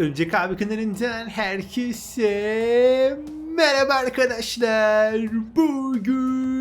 Önceki abi kanalından herkese merhaba arkadaşlar. Bugün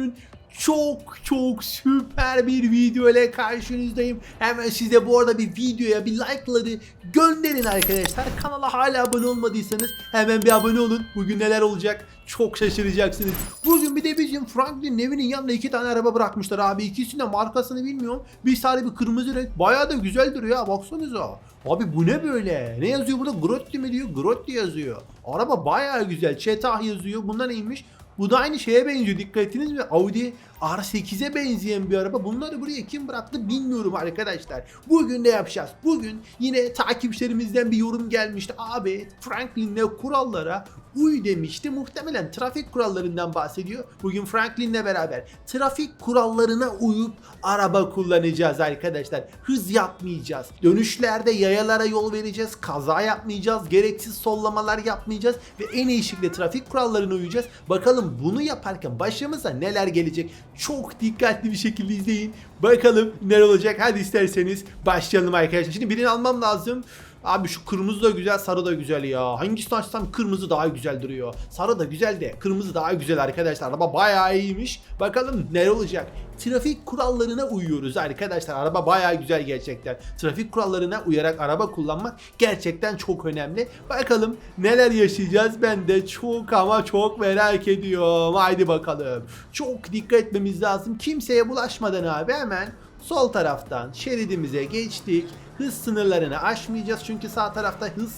çok çok süper bir video ile karşınızdayım. Hemen size bu arada bir videoya bir like'ları gönderin arkadaşlar. Kanala hala abone olmadıysanız hemen bir abone olun. Bugün neler olacak çok şaşıracaksınız. Bugün bir de bizim Franklin'in evinin yanında iki tane araba bırakmışlar abi. İkisinin de markasını bilmiyorum. Bir sarı bir kırmızı renk. Bayağı da güzel duruyor ha baksanıza. Abi bu ne böyle? Ne yazıyor burada? Grotti mi diyor? Grotti yazıyor. Araba bayağı güzel. Çetah yazıyor. Bunda neymiş? Bu da aynı şeye benziyor. Dikkat ettiniz mi? Audi R8'e benzeyen bir araba. Bunları buraya kim bıraktı bilmiyorum arkadaşlar. Bugün ne yapacağız? Bugün yine takipçilerimizden bir yorum gelmişti. Abi Franklin'le kurallara uy demişti. Muhtemelen trafik kurallarından bahsediyor. Bugün Franklin'le beraber trafik kurallarına uyup araba kullanacağız arkadaşlar. Hız yapmayacağız. Dönüşlerde yayalara yol vereceğiz. Kaza yapmayacağız. Gereksiz sollamalar yapmayacağız. Ve en iyi şekilde trafik kurallarına uyacağız. Bakalım bunu yaparken başımıza neler gelecek? Çok dikkatli bir şekilde izleyin. Bakalım ne olacak. Hadi isterseniz başlayalım arkadaşlar. Şimdi birini almam lazım. Abi şu kırmızı da güzel, sarı da güzel ya. Hangisini açsam kırmızı daha güzel duruyor. Sarı da güzel de kırmızı daha güzel arkadaşlar. Araba bayağı iyiymiş. Bakalım ne olacak. Trafik kurallarına uyuyoruz arkadaşlar. Araba bayağı güzel gerçekten. Trafik kurallarına uyarak araba kullanmak gerçekten çok önemli. Bakalım neler yaşayacağız ben de çok ama çok merak ediyorum. Haydi bakalım. Çok dikkat etmemiz lazım. Kimseye bulaşmadan abi hemen sol taraftan şeridimize geçtik. Hız sınırlarını aşmayacağız çünkü sağ tarafta hız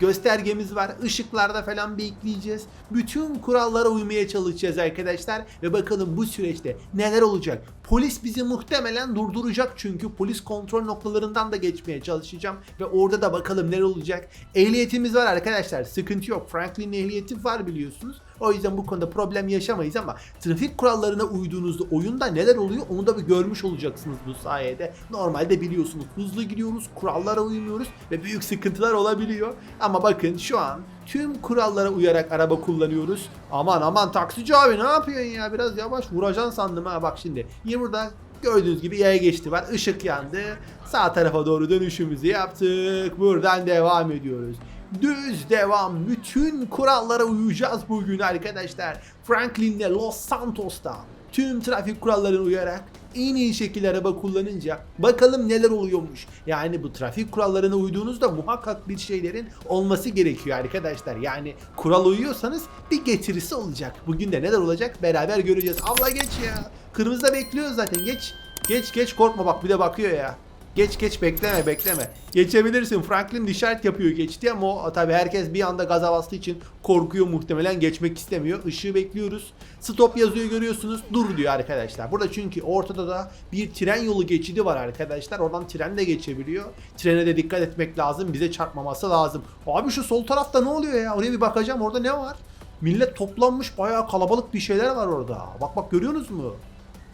göstergemiz var. Işıklarda falan bekleyeceğiz. Bütün kurallara uymaya çalışacağız arkadaşlar ve bakalım bu süreçte neler olacak. Polis bizi muhtemelen durduracak çünkü polis kontrol noktalarından da geçmeye çalışacağım ve orada da bakalım neler olacak. Ehliyetimiz var arkadaşlar. Sıkıntı yok. Franklin'in ehliyeti var biliyorsunuz. O yüzden bu konuda problem yaşamayız ama trafik kurallarına uyduğunuzda oyunda neler oluyor onu da bir görmüş olacaksınız bu sayede. Normalde biliyorsunuz hızlı gidiyoruz, kurallara uymuyoruz ve büyük sıkıntılar olabiliyor. Ama bakın şu an tüm kurallara uyarak araba kullanıyoruz. Aman aman taksici abi ne yapıyorsun ya biraz yavaş vuracaksın sandım ha bak şimdi. Yine burada Gördüğünüz gibi yaya geçti var. Işık yandı. Sağ tarafa doğru dönüşümüzü yaptık. Buradan devam ediyoruz. Düz devam. Bütün kurallara uyacağız bugün arkadaşlar. Franklin'le Los Santos'ta tüm trafik kurallarına uyarak en iyi şekilde araba kullanınca bakalım neler oluyormuş. Yani bu trafik kurallarına uyduğunuzda muhakkak bir şeylerin olması gerekiyor arkadaşlar. Yani kural uyuyorsanız bir getirisi olacak. Bugün de neler olacak beraber göreceğiz. Allah geç ya. Kırmızıda bekliyoruz zaten geç. Geç geç korkma bak bir de bakıyor ya. Geç geç bekleme bekleme. Geçebilirsin. Franklin işaret yapıyor geçti ama o tabi herkes bir anda gaza bastığı için korkuyor muhtemelen geçmek istemiyor. Işığı bekliyoruz. Stop yazıyor görüyorsunuz. Dur diyor arkadaşlar. Burada çünkü ortada da bir tren yolu geçidi var arkadaşlar. Oradan tren de geçebiliyor. Trene de dikkat etmek lazım. Bize çarpmaması lazım. Abi şu sol tarafta ne oluyor ya? Oraya bir bakacağım. Orada ne var? Millet toplanmış bayağı kalabalık bir şeyler var orada. Bak bak görüyorsunuz mu?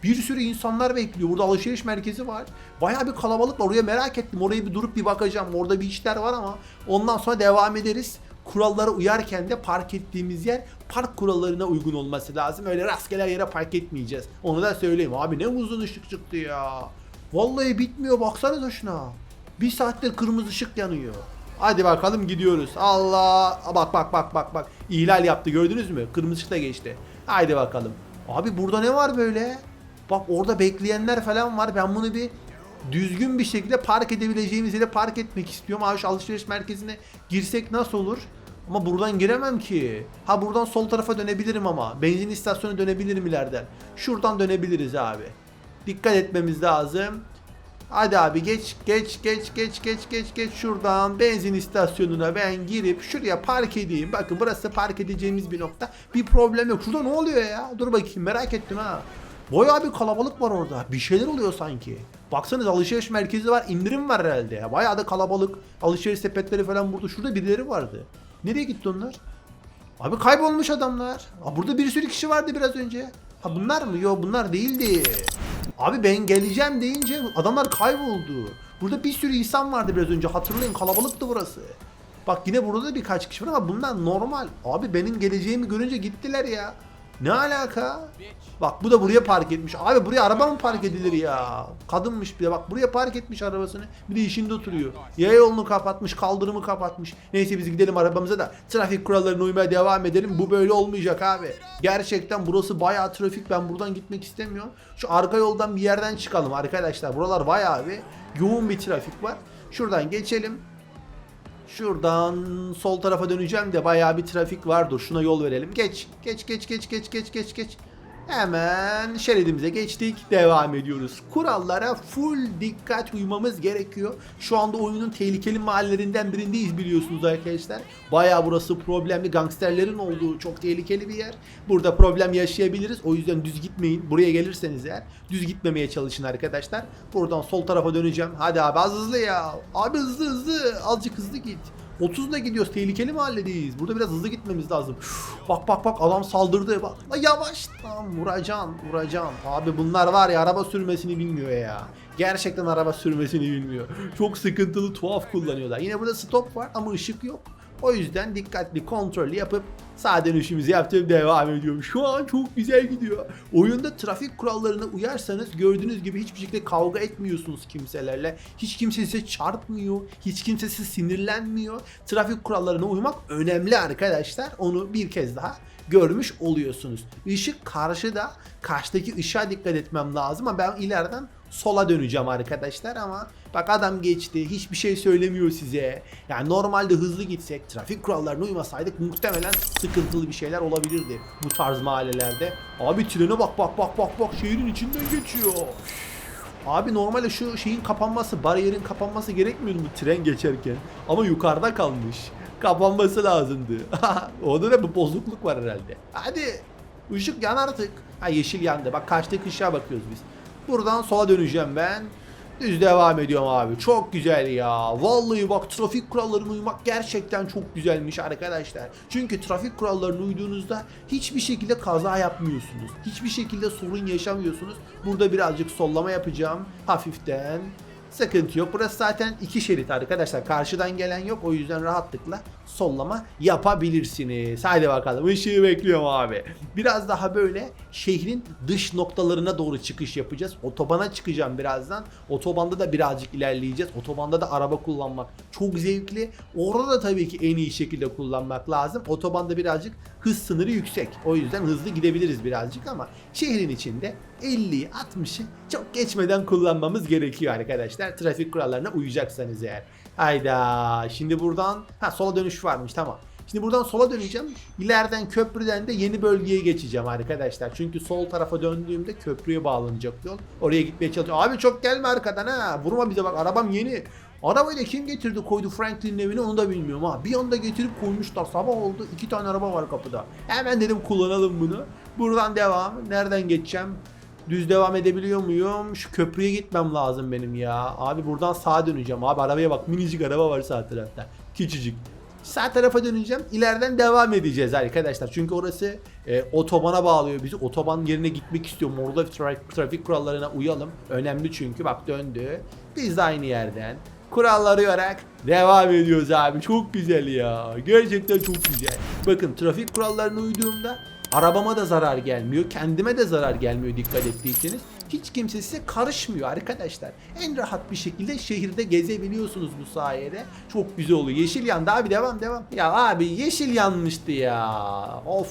Bir sürü insanlar bekliyor. Burada alışveriş merkezi var. Bayağı bir kalabalık var. Oraya merak ettim. Oraya bir durup bir bakacağım. Orada bir işler var ama ondan sonra devam ederiz. Kurallara uyarken de park ettiğimiz yer park kurallarına uygun olması lazım. Öyle rastgele yere park etmeyeceğiz. Onu da söyleyeyim. Abi ne uzun ışık çıktı ya. Vallahi bitmiyor. Baksanıza şuna. Bir saattir kırmızı ışık yanıyor. Hadi bakalım gidiyoruz. Allah. Bak bak bak bak bak. İhlal yaptı gördünüz mü? Kırmızı ışık da geçti. Haydi bakalım. Abi burada ne var böyle? Bak orada bekleyenler falan var. Ben bunu bir düzgün bir şekilde park edebileceğimiz yere park etmek istiyorum. Abi şu alışveriş merkezine girsek nasıl olur? Ama buradan giremem ki. Ha buradan sol tarafa dönebilirim ama. Benzin istasyonu dönebilirim ileriden. Şuradan dönebiliriz abi. Dikkat etmemiz lazım. Hadi abi geç geç geç geç geç geç geç şuradan benzin istasyonuna ben girip şuraya park edeyim. Bakın burası park edeceğimiz bir nokta. Bir problem yok. Şurada ne oluyor ya? Dur bakayım merak ettim ha. Bayağı bir kalabalık var orada. Bir şeyler oluyor sanki. Baksanız alışveriş merkezi var. indirim var herhalde. Bayağı da kalabalık. Alışveriş sepetleri falan burada. Şurada birileri vardı. Nereye gitti onlar? Abi kaybolmuş adamlar. Aa, burada bir sürü kişi vardı biraz önce. Ha bunlar mı? Yok bunlar değildi. Abi ben geleceğim deyince adamlar kayboldu. Burada bir sürü insan vardı biraz önce. Hatırlayın kalabalıktı burası. Bak yine burada da birkaç kişi var ama bunlar normal. Abi benim geleceğimi görünce gittiler ya. Ne alaka? Bak bu da buraya park etmiş. Abi buraya araba mı park edilir ya? Kadınmış bir de bak buraya park etmiş arabasını. Bir de işinde oturuyor. Yaya yolunu kapatmış, kaldırımı kapatmış. Neyse biz gidelim arabamıza da trafik kurallarına uymaya devam edelim. Bu böyle olmayacak abi. Gerçekten burası bayağı trafik. Ben buradan gitmek istemiyorum. Şu arka yoldan bir yerden çıkalım arkadaşlar. Buralar bayağı bir yoğun bir trafik var. Şuradan geçelim. Şuradan sol tarafa döneceğim de bayağı bir trafik var. Dur şuna yol verelim. Geç. Geç geç geç geç geç geç geç. Hemen şeridimize geçtik. Devam ediyoruz. Kurallara full dikkat uymamız gerekiyor. Şu anda oyunun tehlikeli mahallelerinden birindeyiz biliyorsunuz arkadaşlar. Bayağı burası problemli. Gangsterlerin olduğu çok tehlikeli bir yer. Burada problem yaşayabiliriz. O yüzden düz gitmeyin. Buraya gelirseniz eğer düz gitmemeye çalışın arkadaşlar. Buradan sol tarafa döneceğim. Hadi abi hızlı ya. Abi hızlı hızlı. Azıcık hızlı git. 30'la gidiyoruz. Tehlikeli mahalledeyiz. Burada biraz hızlı gitmemiz lazım. Bak bak bak adam saldırdı. Bak yavaş lan vuracaksın vuracaksın. Abi bunlar var ya araba sürmesini bilmiyor ya. Gerçekten araba sürmesini bilmiyor. Çok sıkıntılı tuhaf kullanıyorlar. Yine burada stop var ama ışık yok. O yüzden dikkatli kontrol yapıp sağ dönüşümüzü yaptım devam ediyorum. Şu an çok güzel gidiyor. Oyunda trafik kurallarına uyarsanız gördüğünüz gibi hiçbir şekilde kavga etmiyorsunuz kimselerle. Hiç kimse size çarpmıyor. Hiç kimse size sinirlenmiyor. Trafik kurallarına uymak önemli arkadaşlar. Onu bir kez daha görmüş oluyorsunuz. Işık karşıda. Karşıdaki ışığa dikkat etmem lazım ama ben ileriden sola döneceğim arkadaşlar ama bak adam geçti hiçbir şey söylemiyor size. Yani normalde hızlı gitsek trafik kurallarına uymasaydık muhtemelen sıkıntılı bir şeyler olabilirdi bu tarz mahallelerde. Abi trene bak bak bak bak bak şehrin içinden geçiyor. Abi normalde şu şeyin kapanması, bariyerin kapanması gerekmiyor mu tren geçerken? Ama yukarıda kalmış. Kapanması lazımdı. Orada da bir bozukluk var herhalde. Hadi ışık yan artık. Ha yeşil yandı. Bak karşıdaki ışığa bakıyoruz biz. Buradan sola döneceğim ben. Düz devam ediyorum abi. Çok güzel ya. Vallahi bak trafik kurallarına uymak gerçekten çok güzelmiş arkadaşlar. Çünkü trafik kurallarına uyduğunuzda hiçbir şekilde kaza yapmıyorsunuz. Hiçbir şekilde sorun yaşamıyorsunuz. Burada birazcık sollama yapacağım. Hafiften. Sıkıntı yok. Burası zaten iki şerit arkadaşlar. Karşıdan gelen yok. O yüzden rahatlıkla sollama yapabilirsiniz. Haydi bakalım. Işığı bekliyorum abi. Biraz daha böyle şehrin dış noktalarına doğru çıkış yapacağız. Otobana çıkacağım birazdan. Otobanda da birazcık ilerleyeceğiz. Otobanda da araba kullanmak çok zevkli. Orada da tabii ki en iyi şekilde kullanmak lazım. Otobanda birazcık hız sınırı yüksek. O yüzden hızlı gidebiliriz birazcık ama şehrin içinde 50'yi 60'ı çok geçmeden kullanmamız gerekiyor arkadaşlar. Trafik kurallarına uyacaksanız eğer. Hayda. Şimdi buradan ha sola dönüş varmış tamam. Şimdi buradan sola döneceğim. İleriden köprüden de yeni bölgeye geçeceğim arkadaşlar. Çünkü sol tarafa döndüğümde köprüye bağlanacak yol. Oraya gitmeye çalışıyorum. Abi çok gelme arkadan ha. Vurma bize bak arabam yeni. Arabayı da kim getirdi koydu Franklin'in evine onu da bilmiyorum ha. Bir anda getirip koymuşlar. Sabah oldu. iki tane araba var kapıda. Hemen dedim kullanalım bunu. Buradan devam. Nereden geçeceğim? Düz devam edebiliyor muyum? Şu köprüye gitmem lazım benim ya. Abi buradan sağa döneceğim. Abi arabaya bak minicik araba var sağ tarafta. Küçücük. Sağ tarafa döneceğim. İleriden devam edeceğiz arkadaşlar. Çünkü orası e, otobana bağlıyor bizi. Otoban yerine gitmek istiyorum. Orada tra- trafik kurallarına uyalım. Önemli çünkü. Bak döndü. Biz de aynı yerden kuralları uyarak devam ediyoruz abi. Çok güzel ya. Gerçekten çok güzel. Bakın trafik kurallarına uyduğumda arabama da zarar gelmiyor. Kendime de zarar gelmiyor dikkat ettiyseniz. Hiç kimse size karışmıyor arkadaşlar. En rahat bir şekilde şehirde gezebiliyorsunuz bu sayede. Çok güzel oluyor. Yeşil yandı abi devam devam. Ya abi yeşil yanmıştı ya. Of.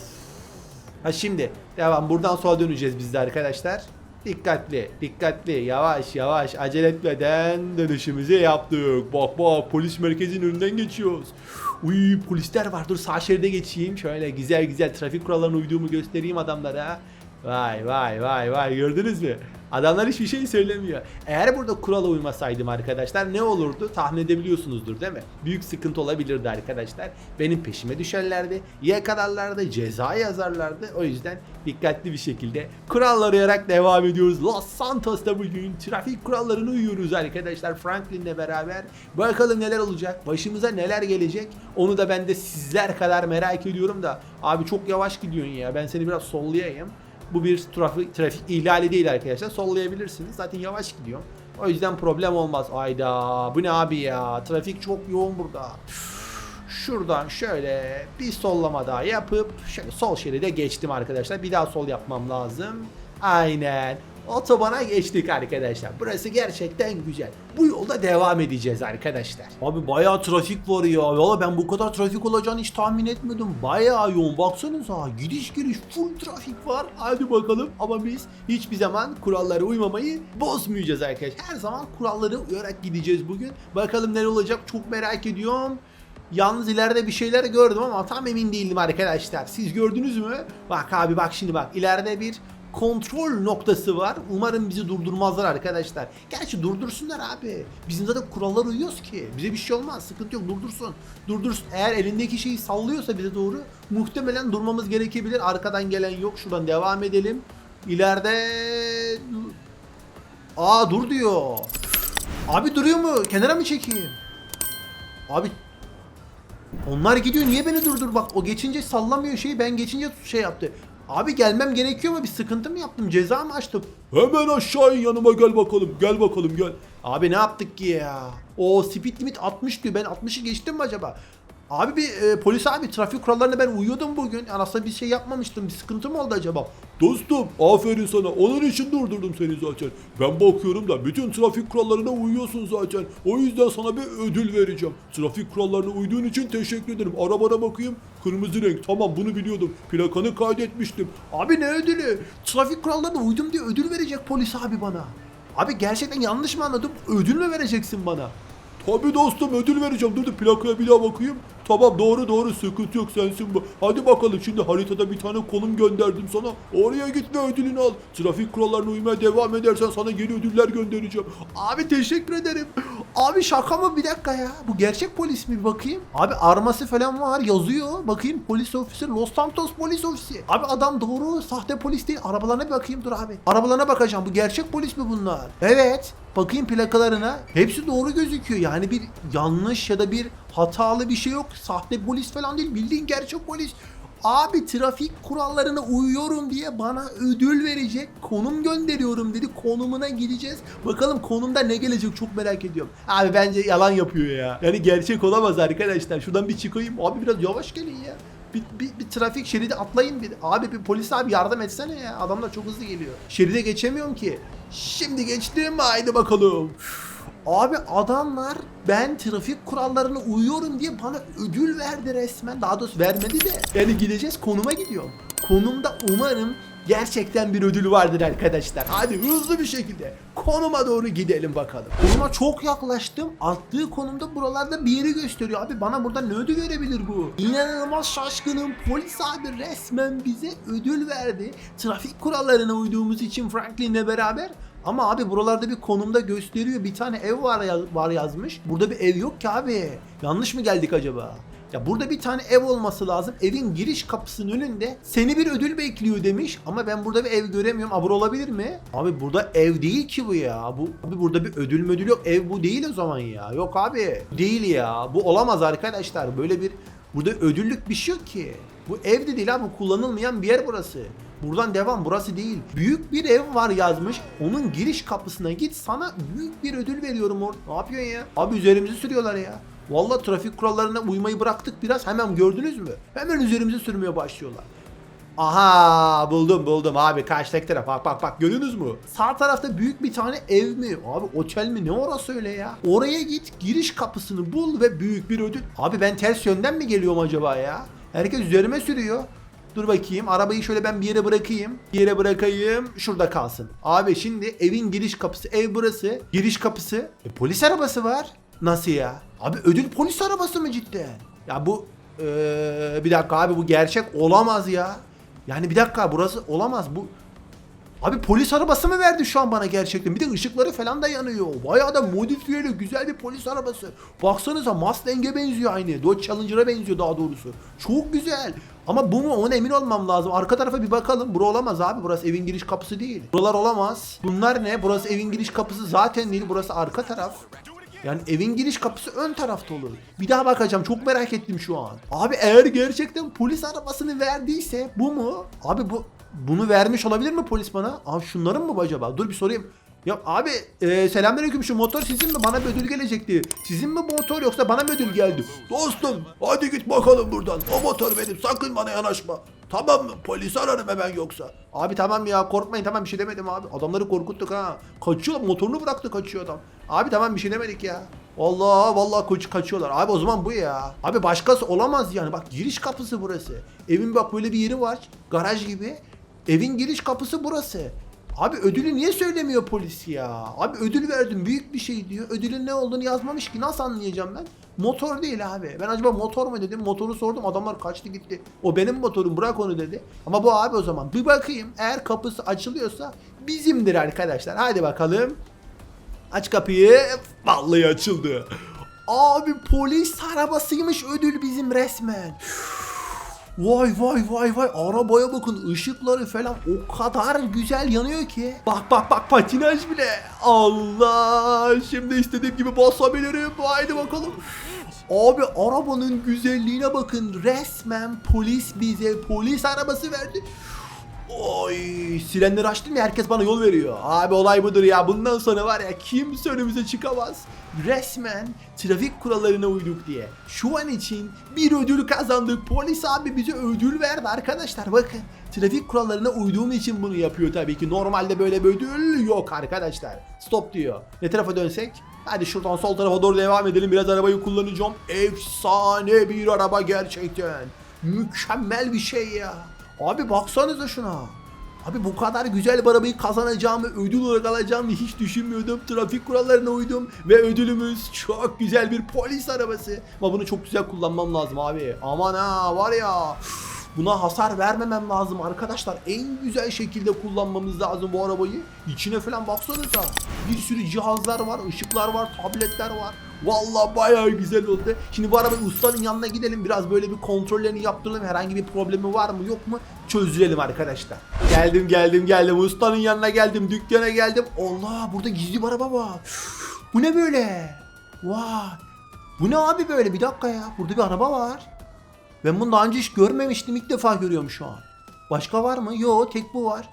Ha şimdi devam buradan sola döneceğiz biz de arkadaşlar. Dikkatli, dikkatli, yavaş yavaş acele etmeden dönüşümüzü yaptık. Bak bak polis merkezinin önünden geçiyoruz. Uy polisler var dur sağ şeride geçeyim. Şöyle güzel güzel trafik kurallarına uyduğumu göstereyim adamlara. Vay vay vay vay gördünüz mü? Adamlar hiçbir şey söylemiyor. Eğer burada kurala uymasaydım arkadaşlar ne olurdu tahmin edebiliyorsunuzdur değil mi? Büyük sıkıntı olabilirdi arkadaşlar. Benim peşime düşerlerdi, yakalarlardı, ceza yazarlardı. O yüzden dikkatli bir şekilde kurallara uyarak devam ediyoruz. Los Santos'ta bugün trafik kurallarına uyuyoruz arkadaşlar Franklin'le beraber. Bakalım neler olacak, başımıza neler gelecek. Onu da ben de sizler kadar merak ediyorum da. Abi çok yavaş gidiyorsun ya ben seni biraz sollayayım. Bu bir trafik, trafik ihlali değil arkadaşlar. Sollayabilirsiniz. Zaten yavaş gidiyor. O yüzden problem olmaz. Ayda bu ne abi ya? Trafik çok yoğun burada. Şuradan şöyle bir sollama daha yapıp şöyle sol şeride geçtim arkadaşlar. Bir daha sol yapmam lazım. Aynen. Otobana geçtik arkadaşlar. Burası gerçekten güzel. Bu yolda devam edeceğiz arkadaşlar. Abi bayağı trafik var ya. Valla ben bu kadar trafik olacağını hiç tahmin etmedim. Bayağı yoğun. Baksanıza gidiş giriş full trafik var. Hadi bakalım. Ama biz hiçbir zaman kurallara uymamayı bozmayacağız arkadaşlar. Her zaman kuralları uyarak gideceğiz bugün. Bakalım ne olacak çok merak ediyorum. Yalnız ileride bir şeyler gördüm ama tam emin değildim arkadaşlar. Siz gördünüz mü? Bak abi bak şimdi bak. ileride bir kontrol noktası var. Umarım bizi durdurmazlar arkadaşlar. Gerçi durdursunlar abi. Bizim zaten kurallara uyuyoruz ki. Bize bir şey olmaz. Sıkıntı yok. Durdursun. Durdursun. Eğer elindeki şeyi sallıyorsa bize doğru muhtemelen durmamız gerekebilir. Arkadan gelen yok. Şuradan devam edelim. İleride... Aa dur diyor. Abi duruyor mu? Kenara mı çekeyim? Abi onlar gidiyor niye beni durdur bak o geçince sallamıyor şeyi ben geçince şey yaptı. Abi gelmem gerekiyor mu bir sıkıntı mı yaptım ceza mı açtım? Hemen aşağı in yanıma gel bakalım gel bakalım gel. Abi ne yaptık ki ya? O speed limit 60 diyor ben 60'ı geçtim mi acaba? Abi bir e, polis abi trafik kurallarına ben uyuyordum bugün. Yani aslında bir şey yapmamıştım. Bir sıkıntı mı oldu acaba? Dostum aferin sana onun için durdurdum seni zaten. Ben bakıyorum da bütün trafik kurallarına uyuyorsun zaten. O yüzden sana bir ödül vereceğim. Trafik kurallarına uyduğun için teşekkür ederim. Arabana bakayım kırmızı renk tamam bunu biliyordum. Plakanı kaydetmiştim. Abi ne ödülü? Trafik kurallarına uydum diye ödül verecek polis abi bana. Abi gerçekten yanlış mı anladım? Ödül mü vereceksin bana? Tabi dostum ödül vereceğim. Dur dur plakaya bir daha bakayım. Tamam doğru doğru sıkıntı yok sensin bu. Hadi bakalım şimdi haritada bir tane konum gönderdim sana. Oraya git ve ödülünü al. Trafik kurallarına uymaya devam edersen sana yeni ödüller göndereceğim. Abi teşekkür ederim. Abi şaka mı bir dakika ya? Bu gerçek polis mi Bir bakayım? Abi arması falan var yazıyor. Bakayım polis ofisi Los Santos polis ofisi. Abi adam doğru sahte polis değil. Arabalarına bir bakayım dur abi. Arabalarına bakacağım. Bu gerçek polis mi bunlar? Evet. Bakayım plakalarına. Hepsi doğru gözüküyor. Yani bir yanlış ya da bir hatalı bir şey yok. Sahte polis falan değil. Bildiğin gerçek polis. Abi trafik kurallarına uyuyorum diye bana ödül verecek. Konum gönderiyorum dedi. Konumuna gideceğiz. Bakalım konumda ne gelecek çok merak ediyorum. Abi bence yalan yapıyor ya. Yani gerçek olamaz arkadaşlar. Şuradan bir çıkayım. Abi biraz yavaş gelin ya. Bir, bir, bir trafik şeridi atlayın bir. Abi bir polis abi yardım etsene ya. Adamlar çok hızlı geliyor. Şeride geçemiyorum ki. Şimdi geçtim. Haydi bakalım. Abi adamlar ben trafik kurallarına uyuyorum diye bana ödül verdi resmen. Daha doğrusu vermedi de. Yani gideceğiz konuma gidiyorum. Konumda umarım gerçekten bir ödül vardır arkadaşlar. Hadi hızlı bir şekilde konuma doğru gidelim bakalım. Konuma çok yaklaştım. Attığı konumda buralarda bir yeri gösteriyor. Abi bana burada ne ödül verebilir bu? İnanılmaz şaşkınım. Polis abi resmen bize ödül verdi. Trafik kurallarına uyduğumuz için Franklin'le beraber ama abi buralarda bir konumda gösteriyor. Bir tane ev var, yaz- var yazmış. Burada bir ev yok ki abi. Yanlış mı geldik acaba? Ya burada bir tane ev olması lazım. Evin giriş kapısının önünde seni bir ödül bekliyor demiş. Ama ben burada bir ev göremiyorum. Abur olabilir mi? Abi burada ev değil ki bu ya. Bu abi burada bir ödül müdül yok. Ev bu değil o zaman ya. Yok abi. Değil ya. Bu olamaz arkadaşlar. Böyle bir burada ödüllük bir şey yok ki. Bu ev de değil abi. Kullanılmayan bir yer burası. Buradan devam burası değil. Büyük bir ev var yazmış. Onun giriş kapısına git sana büyük bir ödül veriyorum or. Ne yapıyorsun ya? Abi üzerimizi sürüyorlar ya. Vallahi trafik kurallarına uymayı bıraktık biraz. Hemen gördünüz mü? Hemen üzerimizi sürmeye başlıyorlar. Aha buldum buldum abi karşıdaki taraf bak bak bak görüyorsunuz mu? Sağ tarafta büyük bir tane ev mi? Abi otel mi ne orası öyle ya? Oraya git giriş kapısını bul ve büyük bir ödül. Abi ben ters yönden mi geliyorum acaba ya? Herkes üzerime sürüyor. Dur bakayım arabayı şöyle ben bir yere bırakayım. Bir yere bırakayım şurada kalsın. Abi şimdi evin giriş kapısı ev burası. Giriş kapısı. E, polis arabası var. Nasıl ya? Abi ödül polis arabası mı cidden? Ya bu eee, bir dakika abi bu gerçek olamaz ya. Yani bir dakika burası olamaz bu. Abi polis arabası mı verdi şu an bana gerçekten? Bir de ışıkları falan da yanıyor. Bayağı da modifiyeli güzel bir polis arabası. Baksanıza Mustang'e benziyor aynı. Dodge Challenger'a benziyor daha doğrusu. Çok güzel. Ama bu mu ona emin olmam lazım. Arka tarafa bir bakalım. Bura olamaz abi. Burası evin giriş kapısı değil. Buralar olamaz. Bunlar ne? Burası evin giriş kapısı zaten değil. Burası arka taraf. Yani evin giriş kapısı ön tarafta olur. Bir daha bakacağım. Çok merak ettim şu an. Abi eğer gerçekten polis arabasını verdiyse bu mu? Abi bu bunu vermiş olabilir mi polis bana? Abi şunların mı acaba? Dur bir sorayım. Ya abi e, selamünaleyküm şu motor sizin mi? Bana bir ödül gelecekti. Sizin mi bu motor yoksa bana mı ödül geldi? Dostum hadi git bakalım buradan. O motor benim sakın bana yanaşma. Tamam mı? Polis ararım hemen yoksa. Abi tamam ya korkmayın tamam bir şey demedim abi. Adamları korkuttuk ha. Kaçıyor motorunu bıraktı kaçıyor adam. Abi tamam bir şey demedik ya. Allah vallahi koç kaçıyorlar. Abi o zaman bu ya. Abi başkası olamaz yani. Bak giriş kapısı burası. Evin bak böyle bir yeri var. Garaj gibi. Evin giriş kapısı burası. Abi ödülü niye söylemiyor polis ya? Abi ödül verdim büyük bir şey diyor. Ödülün ne olduğunu yazmamış ki nasıl anlayacağım ben? Motor değil abi. Ben acaba motor mu dedim. Motoru sordum. Adamlar kaçtı gitti. O benim motorum bırak onu dedi. Ama bu abi o zaman. Bir bakayım. Eğer kapısı açılıyorsa bizimdir arkadaşlar. Hadi bakalım. Aç kapıyı. Vallahi açıldı. Abi polis arabasıymış ödül bizim resmen. Vay vay vay vay arabaya bakın ışıkları falan o kadar güzel yanıyor ki. Bak bak bak patinaj bile. Allah şimdi istediğim gibi basabilirim. Haydi bakalım. Abi arabanın güzelliğine bakın resmen polis bize polis arabası verdi. Oy sirenleri açtım ya herkes bana yol veriyor. Abi olay budur ya bundan sonra var ya kimse önümüze çıkamaz. Resmen trafik kurallarına uyduk diye. Şu an için bir ödül kazandık. Polis abi bize ödül verdi arkadaşlar bakın. Trafik kurallarına uyduğum için bunu yapıyor tabii ki. Normalde böyle bir ödül yok arkadaşlar. Stop diyor. Ne tarafa dönsek? Hadi şuradan sol tarafa doğru devam edelim. Biraz arabayı kullanacağım. Efsane bir araba gerçekten. Mükemmel bir şey ya. Abi baksanıza şuna. Abi bu kadar güzel bir arabayı kazanacağımı, ödül olarak alacağımı hiç düşünmüyordum. Trafik kurallarına uydum ve ödülümüz çok güzel bir polis arabası. Ama bunu çok güzel kullanmam lazım abi. Aman ha var ya. Buna hasar vermemem lazım arkadaşlar. En güzel şekilde kullanmamız lazım bu arabayı. İçine falan baksanıza. Bir sürü cihazlar var, ışıklar var, tabletler var. Vallahi bayağı güzel oldu. Şimdi bu arabayı ustanın yanına gidelim. Biraz böyle bir kontrollerini yaptıralım. Herhangi bir problemi var mı yok mu çözdürelim arkadaşlar. Geldim geldim geldim. Ustanın yanına geldim. Dükkana geldim. Allah burada gizli bir araba var. Bu ne böyle? Vay. Bu ne abi böyle? Bir dakika ya. Burada bir araba var. Ben bunu daha önce hiç görmemiştim. İlk defa görüyorum şu an. Başka var mı? Yo tek bu var.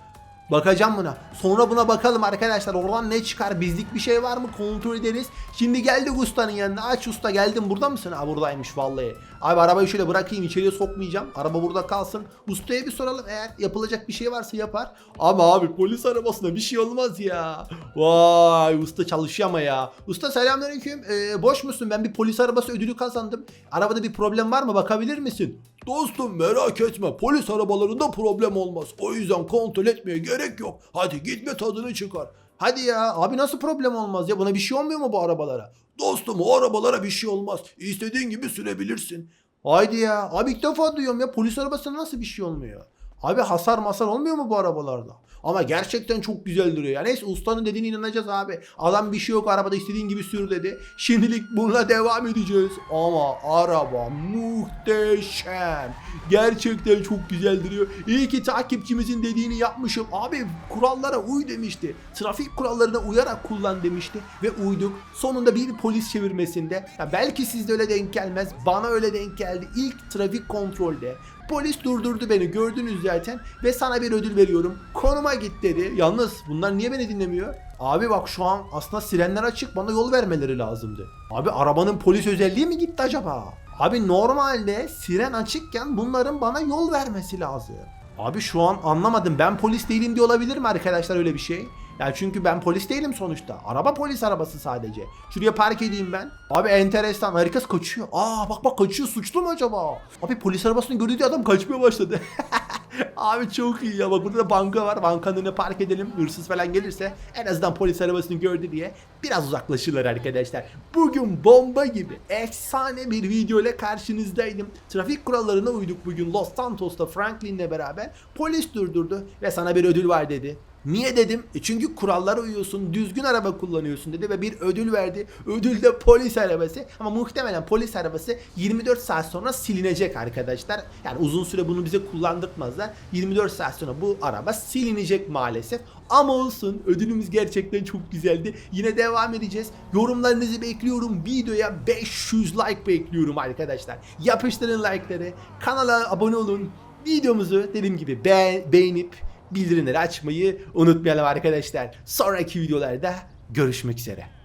Bakacağım buna. Sonra buna bakalım arkadaşlar. Oradan ne çıkar? Bizlik bir şey var mı? Kontrol ederiz. Şimdi geldik ustanın yanına. Aç usta geldim. Burada mısın? Ha buradaymış vallahi. Abi arabayı şöyle bırakayım. içeriye sokmayacağım. Araba burada kalsın. Ustaya bir soralım. Eğer yapılacak bir şey varsa yapar. Ama abi polis arabasına bir şey olmaz ya. Vay usta çalışıyor ama ya. Usta selamünaleyküm. Ee, boş musun? Ben bir polis arabası ödülü kazandım. Arabada bir problem var mı? Bakabilir misin? Dostum merak etme polis arabalarında problem olmaz. O yüzden kontrol etmeye gerek yok. Hadi git ve tadını çıkar. Hadi ya abi nasıl problem olmaz ya buna bir şey olmuyor mu bu arabalara? Dostum o arabalara bir şey olmaz. İstediğin gibi sürebilirsin. Haydi ya abi ilk defa duyuyorum ya polis arabasına nasıl bir şey olmuyor? Abi hasar masar olmuyor mu bu arabalarda? Ama gerçekten çok güzel duruyor. Ya neyse ustanın dediğine inanacağız abi. Adam bir şey yok arabada istediğin gibi sür dedi. Şimdilik bununla devam edeceğiz. Ama araba muhteşem. Gerçekten çok güzel duruyor. İyi ki takipçimizin dediğini yapmışım. Abi kurallara uy demişti. Trafik kurallarına uyarak kullan demişti. Ve uyduk. Sonunda bir polis çevirmesinde. Ya belki sizde öyle denk gelmez. Bana öyle denk geldi. İlk trafik kontrolde. Polis durdurdu beni gördünüz zaten ve sana bir ödül veriyorum. Konuma git dedi. Yalnız bunlar niye beni dinlemiyor? Abi bak şu an aslında sirenler açık bana yol vermeleri lazımdı. Abi arabanın polis özelliği mi gitti acaba? Abi normalde siren açıkken bunların bana yol vermesi lazım. Abi şu an anlamadım. Ben polis değilim diye olabilir mi arkadaşlar öyle bir şey? Ya çünkü ben polis değilim sonuçta. Araba polis arabası sadece. Şuraya park edeyim ben. Abi enteresan. Herkes kaçıyor. Aa bak bak kaçıyor. Suçlu mu acaba? Abi polis arabasını gördü diye adam kaçmaya başladı. Abi çok iyi ya. Bak burada da banka var. Bankanın önüne park edelim. Hırsız falan gelirse en azından polis arabasını gördü diye biraz uzaklaşırlar arkadaşlar. Bugün bomba gibi efsane bir video ile karşınızdaydım. Trafik kurallarına uyduk bugün Los Santos'ta Franklin'le beraber. Polis durdurdu ve sana bir ödül var dedi. Niye dedim? E çünkü kurallara uyuyorsun, düzgün araba kullanıyorsun dedi ve bir ödül verdi. Ödül de polis arabası ama muhtemelen polis arabası 24 saat sonra silinecek arkadaşlar. Yani uzun süre bunu bize kullandırtmazlar. 24 saat sonra bu araba silinecek maalesef. Ama olsun ödülümüz gerçekten çok güzeldi. Yine devam edeceğiz. Yorumlarınızı bekliyorum. Videoya 500 like bekliyorum arkadaşlar. Yapıştırın like'ları. Kanala abone olun. Videomuzu dediğim gibi be- beğenip bildirimleri açmayı unutmayalım arkadaşlar. Sonraki videolarda görüşmek üzere.